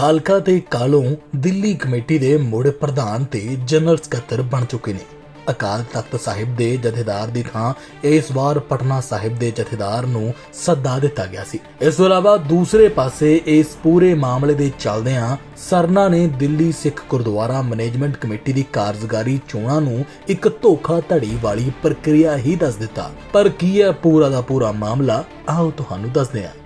ਕਾਲਕਾ ਤੇ ਕਾਲੋਂ ਦਿੱਲੀ ਕਮੇਟੀ ਦੇ ਮੁੜ ਪ੍ਰਧਾਨ ਤੇ ਜਨਰਲ ਸਕੱਤਰ ਬਣ ਚੁੱਕੇ ਨੇ। ਅਕਾਲ ਤਖਤ ਸਾਹਿਬ ਦੇ ਜਥੇਦਾਰ ਦੀ ਥਾਂ ਇਸ ਵਾਰ ਪਟਨਾ ਸਾਹਿਬ ਦੇ ਜਥੇਦਾਰ ਨੂੰ ਸੱਦਾ ਦਿੱਤਾ ਗਿਆ ਸੀ। ਇਸ ਤੋਂ ਇਲਾਵਾ ਦੂਸਰੇ ਪਾਸੇ ਇਸ ਪੂਰੇ ਮਾਮਲੇ ਦੇ ਚੱਲਦਿਆਂ ਸਰਨਾ ਨੇ ਦਿੱਲੀ ਸਿੱਖ ਗੁਰਦੁਆਰਾ ਮੈਨੇਜਮੈਂਟ ਕਮੇਟੀ ਦੀ ਕਾਰਜਕਾਰੀ ਚੋਣਾਂ ਨੂੰ ਇੱਕ ਧੋਖਾ ਧੜੀ ਵਾਲੀ ਪ੍ਰਕਿਰਿਆ ਹੀ ਦੱਸ ਦਿੱਤਾ। ਪਰ ਕੀ ਹੈ ਪੂਰਾ ਦਾ ਪੂਰਾ ਮਾਮਲਾ, ਆਓ ਤੁਹਾਨੂੰ ਦੱਸਦੇ ਹਾਂ।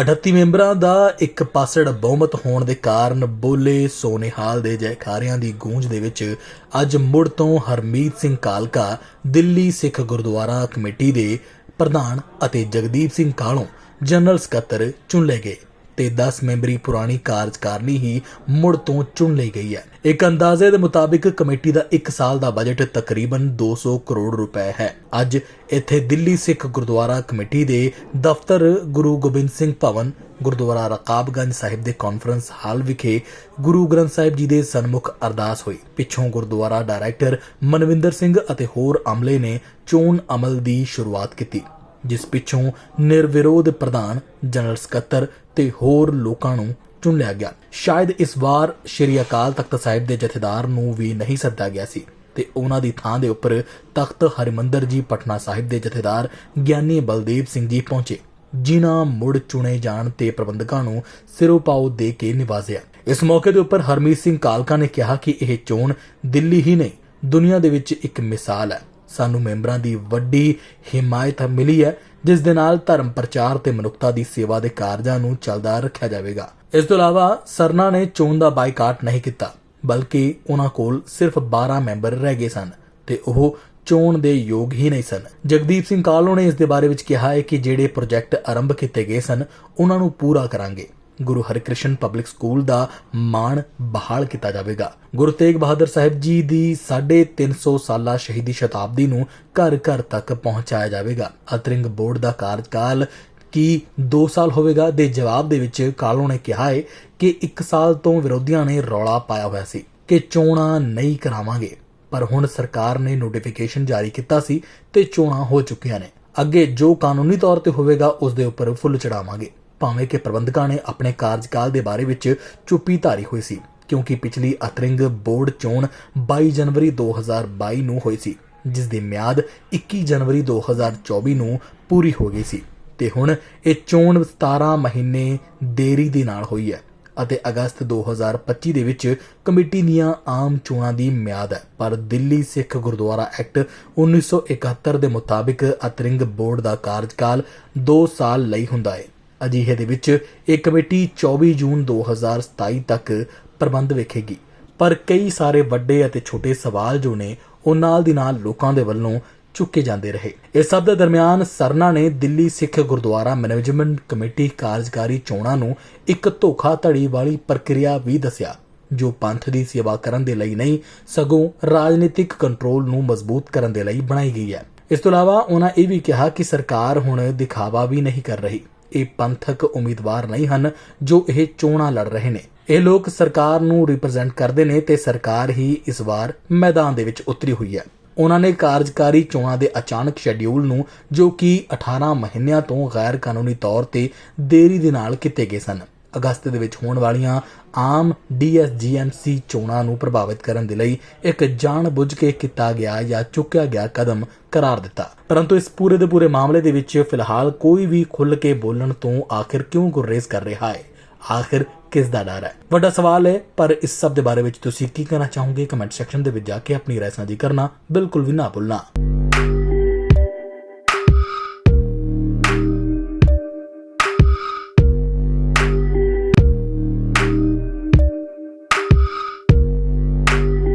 38 ਮੈਂਬਰਾਂ ਦਾ ਇੱਕ ਪਾਸੜ ਬਹੁਮਤ ਹੋਣ ਦੇ ਕਾਰਨ ਬੋਲੇ ਸੋਨੇਹਾਲ ਦੇ ਜੈਕਾਰਿਆਂ ਦੀ ਗੂੰਜ ਦੇ ਵਿੱਚ ਅੱਜ ਮੁੜ ਤੋਂ ਹਰਮੀਤ ਸਿੰਘ ਕਾਲਕਾ ਦਿੱਲੀ ਸਿੱਖ ਗੁਰਦੁਆਰਾ ਕਮੇਟੀ ਦੇ ਪ੍ਰਧਾਨ ਅਤੇ ਜਗਦੀਪ ਸਿੰਘ ਕਾਲੋਂ ਜਨਰਲ ਸਕੱਤਰ ਚੁਣ ਲਏ ਗਏ। ਤੇ 10 ਮੈਂਬਰੀ ਪੁਰਾਣੀ ਕਾਰਜਕਾਰਨੀ ਹੀ ਮੁੜ ਤੋਂ ਚੁਣ ਲਈ ਗਈ ਹੈ। ਇੱਕ ਅੰਦਾਜ਼ੇ ਦੇ ਮੁਤਾਬਿਕ ਕਮੇਟੀ ਦਾ 1 ਸਾਲ ਦਾ ਬਜਟ ਤਕਰੀਬਨ 200 ਕਰੋੜ ਰੁਪਏ ਹੈ। ਅੱਜ ਇੱਥੇ ਦਿੱਲੀ ਸਿੱਖ ਗੁਰਦੁਆਰਾ ਕਮੇਟੀ ਦੇ ਦਫ਼ਤਰ ਗੁਰੂ ਗੋਬਿੰਦ ਸਿੰਘ ਭਵਨ, ਗੁਰਦੁਆਰਾ ਰਕਾਬਗੰਜ ਸਾਹਿਬ ਦੇ ਕਾਨਫਰੰਸ ਹਾਲ ਵਿਖੇ ਗੁਰੂ ਗ੍ਰੰਥ ਸਾਹਿਬ ਜੀ ਦੇ ਸਨਮੁਖ ਅਰਦਾਸ ਹੋਈ। ਪਿੱਛੋਂ ਗੁਰਦੁਆਰਾ ਡਾਇਰੈਕਟਰ ਮਨਵਿੰਦਰ ਸਿੰਘ ਅਤੇ ਹੋਰ ਅਮਲੇ ਨੇ ਚੋਣ ਅਮਲ ਦੀ ਸ਼ੁਰੂਆਤ ਕੀਤੀ। ਜਿਸ ਪਿੱਛੋਂ ਨਿਰਵਿਰੋਧ ਪ੍ਰਧਾਨ ਜਨਰਲ ਸਕੱਤਰ ਤੇ ਹੋਰ ਲੋਕਾਂ ਨੂੰ ਚੁਣ ਲਿਆ ਗਿਆ। ਸ਼ਾਇਦ ਇਸ ਵਾਰ ਸ਼੍ਰੀ ਅਕਾਲ ਤਖਤ ਸਾਹਿਬ ਦੇ ਜਥੇਦਾਰ ਨੂੰ ਵੀ ਨਹੀਂ ਸੱਦਾ ਗਿਆ ਸੀ ਤੇ ਉਹਨਾਂ ਦੀ ਥਾਂ ਦੇ ਉੱਪਰ ਤਖਤ ਹਰਿਮੰਦਰ ਜੀ ਪਟਨਾ ਸਾਹਿਬ ਦੇ ਜਥੇਦਾਰ ਗਿਆਨੀ ਬਲਦੇਵ ਸਿੰਘ ਜੀ ਪਹੁੰਚੇ, ਜਿਨ੍ਹਾਂ ਮੁੜ ਚੁਣੇ ਜਾਣ ਤੇ ਪ੍ਰਬੰਧਕਾਂ ਨੂੰ ਸਿਰੋਂ ਪਾਉ ਦੇ ਕੇ ਨਿਵਾਜ਼ਿਆ। ਇਸ ਮੌਕੇ ਦੇ ਉੱਪਰ ਹਰਮੀਤ ਸਿੰਘ ਕਾਲਕਾ ਨੇ ਕਿਹਾ ਕਿ ਇਹ ਚੋਣ ਦਿੱਲੀ ਹੀ ਨਹੀਂ, ਦੁਨੀਆ ਦੇ ਵਿੱਚ ਇੱਕ ਮਿਸਾਲ ਹੈ। ਸਾਨੂੰ ਮੈਂਬਰਾਂ ਦੀ ਵੱਡੀ ਹਿਮਾਇਤ ਮਿਲੀ ਹੈ, ਜਿਸ ਦੇ ਨਾਲ ਧਰਮ ਪ੍ਰਚਾਰ ਤੇ ਮਨੁੱਖਤਾ ਦੀ ਸੇਵਾ ਦੇ ਕਾਰਜਾਂ ਨੂੰ ਚੱਲਦਾ ਰੱਖਿਆ ਜਾਵੇਗਾ। ਇਸ ਤੋਂ ਇਲਾਵਾ ਸਰਨਾ ਨੇ ਚੋਣ ਦਾ ਬਾਈਕਾਟ ਨਹੀਂ ਕੀਤਾ, ਬਲਕਿ ਉਹਨਾਂ ਕੋਲ ਸਿਰਫ 12 ਮੈਂਬਰ ਰਹਿ ਗਏ ਸਨ ਤੇ ਉਹ ਚੋਣ ਦੇ ਯੋਗ ਹੀ ਨਹੀਂ ਸਨ। ਜਗਦੀਪ ਸਿੰਘ ਕਾਲੋ ਨੇ ਇਸ ਦੇ ਬਾਰੇ ਵਿੱਚ ਕਿਹਾ ਹੈ ਕਿ ਜਿਹੜੇ ਪ੍ਰੋਜੈਕਟ ਆਰੰਭ ਕੀਤੇ ਗਏ ਸਨ, ਉਹਨਾਂ ਨੂੰ ਪੂਰਾ ਕਰਾਂਗੇ। ਗੁਰੂ ਹਰਿਕ੍ਰਿਸ਼ਨ ਪਬਲਿਕ ਸਕੂਲ ਦਾ ਮਾਣ ਬਹਾਲ ਕੀਤਾ ਜਾਵੇਗਾ। ਗੁਰੂ ਤੇਗ ਬਹਾਦਰ ਸਾਹਿਬ ਜੀ ਦੀ 350 ਸਾਲਾ ਸ਼ਹੀਦੀ ਸ਼ਤਾਬਦੀ ਨੂੰ ਘਰ ਘਰ ਤੱਕ ਪਹੁੰਚਾਇਆ ਜਾਵੇਗਾ। ਅਤਰਿੰਗ ਬੋਰਡ ਦਾ ਕਾਰਜਕਾਲ ਕੀ 2 ਸਾਲ ਹੋਵੇਗਾ ਦੇ ਜਵਾਬ ਦੇ ਵਿੱਚ ਕਾਲੋ ਨੇ ਕਿਹਾ ਹੈ ਕਿ 1 ਸਾਲ ਤੋਂ ਵਿਰੋਧੀਆਂ ਨੇ ਰੌਲਾ ਪਾਇਆ ਹੋਇਆ ਸੀ ਕਿ ਚੋਣਾਂ ਨਹੀਂ ਕਰਾਵਾਂਗੇ। ਪਰ ਹੁਣ ਸਰਕਾਰ ਨੇ ਨੋਟੀਫਿਕੇਸ਼ਨ ਜਾਰੀ ਕੀਤਾ ਸੀ ਤੇ ਚੋਣਾਂ ਹੋ ਚੁੱਕੀਆਂ ਨੇ। ਅੱਗੇ ਜੋ ਕਾਨੂੰਨੀ ਤੌਰ ਤੇ ਹੋਵੇਗਾ, ਉਸ ਦੇ ਉੱਪਰ ਫੁੱਲ ਚੜਾਵਾਂਗੇ ਭਾਵੇਂ ਕਿ ਪ੍ਰਬੰਧਕਾਂ ਨੇ ਆਪਣੇ ਕਾਰਜਕਾਲ ਦੇ ਬਾਰੇ ਵਿੱਚ ਚੁੱਪੀ ਧਾਰੀ ਹੋਈ ਸੀ, ਕਿਉਂਕਿ ਪਿਛਲੀ ਅਤਰਿੰਗ ਬੋਰਡ ਚੋਣ 22 ਜਨਵਰੀ 2022 ਨੂੰ ਹੋਈ ਸੀ, ਜਿਸ ਦੀ ਮਿਆਦ 21 ਜਨਵਰੀ 2024 ਨੂੰ ਪੂਰੀ ਹੋ ਗਈ ਸੀ। ਤੇ ਹੁਣ ਇਹ ਚੋਣ 17 ਮਹੀਨੇ ਦੇਰੀ ਦੇ ਨਾਲ ਹੋਈ ਹੈ ਅਤੇ ਅਗਸਤ 2025 ਦੇ ਵਿੱਚ ਕਮੇਟੀ ਦੀਆਂ ਆਮ ਚੋਣਾਂ ਦੀ ਮਿਆਦ ਹੈ। ਪਰ ਦਿੱਲੀ ਸਿੱਖ ਗੁਰਦੁਆਰਾ ਐਕਟ 1971 ਦੇ ਮੁਤਾਬਿਕ ਅਤਰਿੰਗ ਬੋਰਡ ਦਾ ਕਾਰਜਕਾਲ 2 ਸਾਲ ਲਈ ਹੁੰਦਾ ਹੈ। ਅਜਿਹੇ ਦੇ ਵਿੱਚ ਇਹ ਕਮੇਟੀ 24 ਜੂਨ 2027 ਤੱਕ ਪ੍ਰਬੰਧ ਵੇਖੇਗੀ। ਪਰ ਕਈ ਸਾਰੇ ਵੱਡੇ ਅਤੇ ਛੋਟੇ ਸਵਾਲ ਜੋ ਨੇ, ਉਹ ਨਾਲ ਦੀ ਨਾਲ ਲੋਕਾਂ ਦੇ ਵੱਲੋਂ ਚੁੱਕੇ ਜਾਂਦੇ ਰਹੇ। ਇਸ ਸਭ ਦੇ ਦਰਮਿਆਨ ਸਰਨਾ ਨੇ ਦਿੱਲੀ ਸਿੱਖ ਗੁਰਦੁਆਰਾ ਮੈਨੇਜਮੈਂਟ ਕਮੇਟੀ ਕਾਰਜਕਾਰੀ ਚੋਣਾਂ ਨੂੰ ਇੱਕ ਧੋਖਾਧੜੀ ਵਾਲੀ ਪ੍ਰਕਿਰਿਆ ਵੀ ਦੱਸਿਆ, ਜੋ ਪੰਥ ਦੀ ਸੇਵਾ ਕਰਨ ਦੇ ਲਈ ਨਹੀਂ, ਸਗੋਂ ਰਾਜਨੀਤਿਕ ਕੰਟਰੋਲ ਨੂੰ ਮਜ਼ਬੂਤ ਕਰਨ ਦੇ ਲਈ ਬਣਾਈ ਗਈ ਹੈ। ਇਸ ਤੋਂ ਇਲਾਵਾ ਉਹਨਾਂ ਇਹ ਵੀ ਕਿਹਾ ਕਿ ਸਰਕਾਰ ਹੁਣ ਦਿਖਾਵਾ ਵੀ ਨਹੀਂ ਕਰ ਰਹੀ। ਇਹ ਪੰਥਕ ਉਮੀਦਵਾਰ ਨਹੀਂ ਹਨ ਜੋ ਇਹ ਚੋਣਾਂ ਲੜ ਰਹੇ ਨੇ। ਇਹ ਲੋਕ ਸਰਕਾਰ ਨੂੰ ਰਿਪਰੈਜ਼ੈਂਟ ਕਰਦੇ ਨੇ ਤੇ ਸਰਕਾਰ ਹੀ ਇਸ ਵਾਰ ਮੈਦਾਨ ਦੇ ਵਿੱਚ ਉਤਰੀ ਹੋਈ ਹੈ। ਉਹਨਾਂ ਨੇ ਕਾਰਜਕਾਰੀ ਚੋਣਾਂ ਦੇ ਅਚਾਨਕ ਸ਼ੈਡਿਊਲ ਨੂੰ, ਜੋ ਕਿ 18 ਮਹੀਨਿਆਂ ਤੋਂ ਗੈਰ ਕਾਨੂੰਨੀ ਤੌਰ ਤੇ ਦੇਰੀ ਦੇ ਨਾਲ ਕੀਤੇ ਗਏ ਸਨ। ਅਗਸਤ ਦੇ ਵਿੱਚ ਹੋਣ ਵਾਲੀਆਂ ਆਮ ਡੀਐਸਜੀਐਮਸੀ ਚੋਣਾਂ ਨੂੰ ਪ੍ਰਭਾਵਿਤ ਕਰਨ ਦੇ ਲਈ ਇੱਕ ਜਾਣਬੁੱਝ ਕੇ ਕੀਤਾ ਗਿਆ ਜਾਂ ਚੁੱਕਿਆ ਗਿਆ ਕਦਮ ਕਰਾਰ ਦਿੱਤਾ। ਪਰੰਤੂ ਇਸ ਪੂਰੇ ਦੇ ਪੂਰੇ ਮਾਮਲੇ ਦੇ ਵਿੱਚ ਫਿਲਹਾਲ ਕੋਈ ਵੀ ਖੁੱਲ੍ਹ ਕੇ ਬੋਲਣ ਤੋਂ ਆਖਿਰ ਕਿਉਂ ਗੁਰੇਜ ਕਰ ਰਿਹਾ ਹੈ? ਆਖਿਰ ਕਿਸ ਦਾ ਡਰ ਹੈ? ਵੱਡਾ ਸਵਾਲ ਹੈ, ਪਰ ਇਸ ਸਭ ਦੇ ਬਾਰੇ ਵਿੱਚ ਤੁਸੀਂ ਕੀ ਕਹਿਣਾ ਚਾਹੋਗੇ? ਕਮੈਂਟ ਸੈਕਸ਼ਨ ਦੇ ਵਿੱਚ ਜਾ ਕੇ ਆਪਣੀ ਰਾਏ ਸਾਂਝੀ ਕਰਨਾ ਬਿਲਕੁਲ ਵੀ ਨਾ ਭੁੱਲਣਾ।